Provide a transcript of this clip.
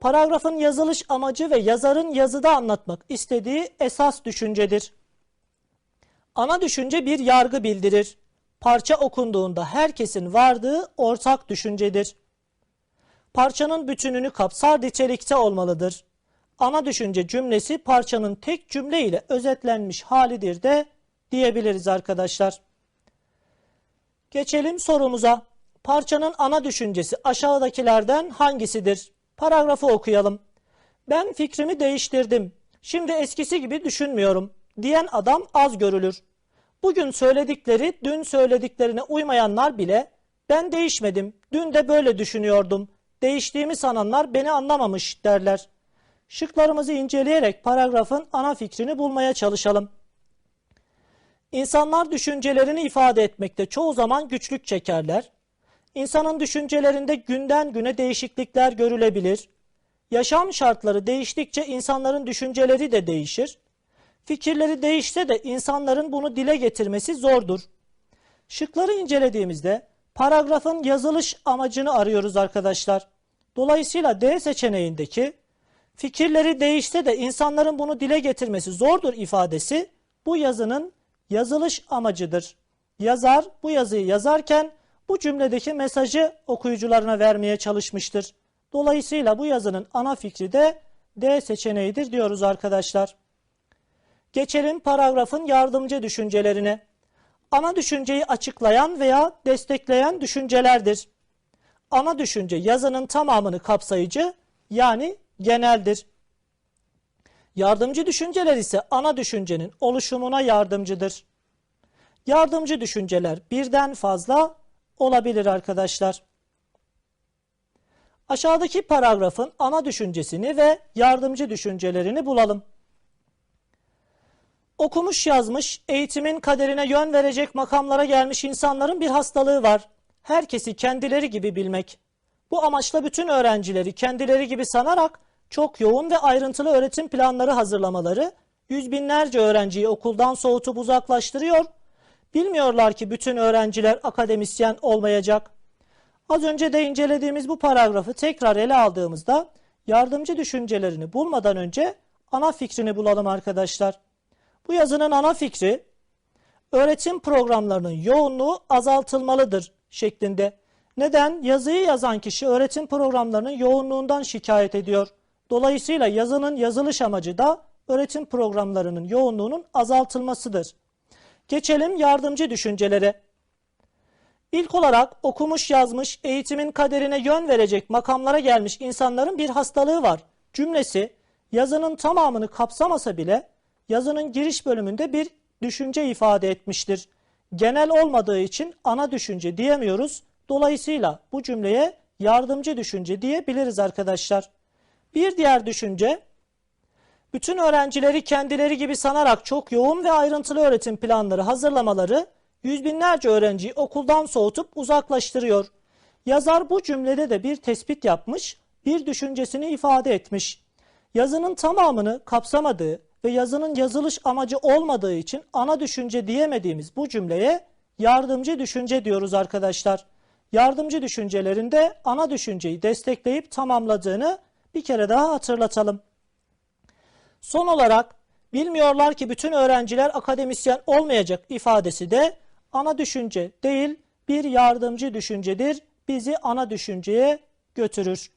paragrafın yazılış amacı ve yazarın yazıda anlatmak istediği esas düşüncedir. Ana düşünce bir yargı bildirir. Parça okunduğunda herkesin vardığı ortak düşüncedir. Parçanın bütününü kapsar nitelikte olmalıdır. Ana düşünce cümlesi parçanın tek cümle ile özetlenmiş halidir de diyebiliriz arkadaşlar. Geçelim sorumuza. Parçanın ana düşüncesi aşağıdakilerden hangisidir? Paragrafı okuyalım. Ben fikrimi değiştirdim. Şimdi eskisi gibi düşünmüyorum diyen adam az görülür. Bugün söyledikleri dün söylediklerine uymayanlar bile ben değişmedim, dün de böyle düşünüyordum, değiştiğimi sananlar beni anlamamış derler. Şıklarımızı inceleyerek paragrafın ana fikrini bulmaya çalışalım. İnsanlar düşüncelerini ifade etmekte çoğu zaman güçlük çekerler. İnsanın düşüncelerinde günden güne değişiklikler görülebilir. Yaşam şartları değiştikçe insanların düşünceleri de değişir. Fikirleri değişse de insanların bunu dile getirmesi zordur. Şıkları incelediğimizde paragrafın yazılış amacını arıyoruz arkadaşlar. Dolayısıyla D seçeneğindeki fikirleri değişse de insanların bunu dile getirmesi zordur ifadesi bu yazının yazılış amacıdır. Yazar bu yazıyı yazarken bu cümledeki mesajı okuyucularına vermeye çalışmıştır. Dolayısıyla bu yazının ana fikri de D seçeneğidir diyoruz arkadaşlar. Geçelim paragrafın yardımcı düşüncelerine. Ana düşünceyi açıklayan veya destekleyen düşüncelerdir. Ana düşünce yazının tamamını kapsayıcı yani geneldir. Yardımcı düşünceler ise ana düşüncenin oluşumuna yardımcıdır. Yardımcı düşünceler birden fazla olabilir arkadaşlar. Aşağıdaki paragrafın ana düşüncesini ve yardımcı düşüncelerini bulalım. Okumuş yazmış, eğitimin kaderine yön verecek makamlara gelmiş insanların bir hastalığı var. Herkesi kendileri gibi bilmek. Bu amaçla bütün öğrencileri kendileri gibi sanarak çok yoğun ve ayrıntılı öğretim planları hazırlamaları yüz binlerce öğrenciyi okuldan soğutup uzaklaştırıyor. Bilmiyorlar ki bütün öğrenciler akademisyen olmayacak. Az önce de incelediğimiz bu paragrafı tekrar ele aldığımızda yardımcı düşüncelerini bulmadan önce ana fikrini bulalım arkadaşlar. Bu yazının ana fikri öğretim programlarının yoğunluğu azaltılmalıdır şeklinde. Neden? Yazıyı yazan kişi öğretim programlarının yoğunluğundan şikayet ediyor. Dolayısıyla yazının yazılış amacı da öğretim programlarının yoğunluğunun azaltılmasıdır. Geçelim yardımcı düşüncelere. İlk olarak okumuş yazmış, eğitimin kaderine yön verecek makamlara gelmiş insanların bir hastalığı var. Cümlesi yazının tamamını kapsamasa bile yazının giriş bölümünde bir düşünce ifade etmiştir. Genel olmadığı için ana düşünce diyemiyoruz. Dolayısıyla bu cümleye yardımcı düşünce diyebiliriz arkadaşlar. Bir diğer düşünce, bütün öğrencileri kendileri gibi sanarak çok yoğun ve ayrıntılı öğretim planları hazırlamaları yüz binlerce öğrenciyi okuldan soğutup uzaklaştırıyor. Yazar bu cümlede de bir tespit yapmış, bir düşüncesini ifade etmiş. Yazının tamamını kapsamadığı ve yazının yazılış amacı olmadığı için ana düşünce diyemediğimiz bu cümleye yardımcı düşünce diyoruz arkadaşlar. Yardımcı düşüncelerinde ana düşünceyi destekleyip tamamladığını bir kere daha hatırlatalım. Son olarak bilmiyorlar ki bütün öğrenciler akademisyen olmayacak ifadesi de ana düşünce değil bir yardımcı düşüncedir. Bizi ana düşünceye götürür.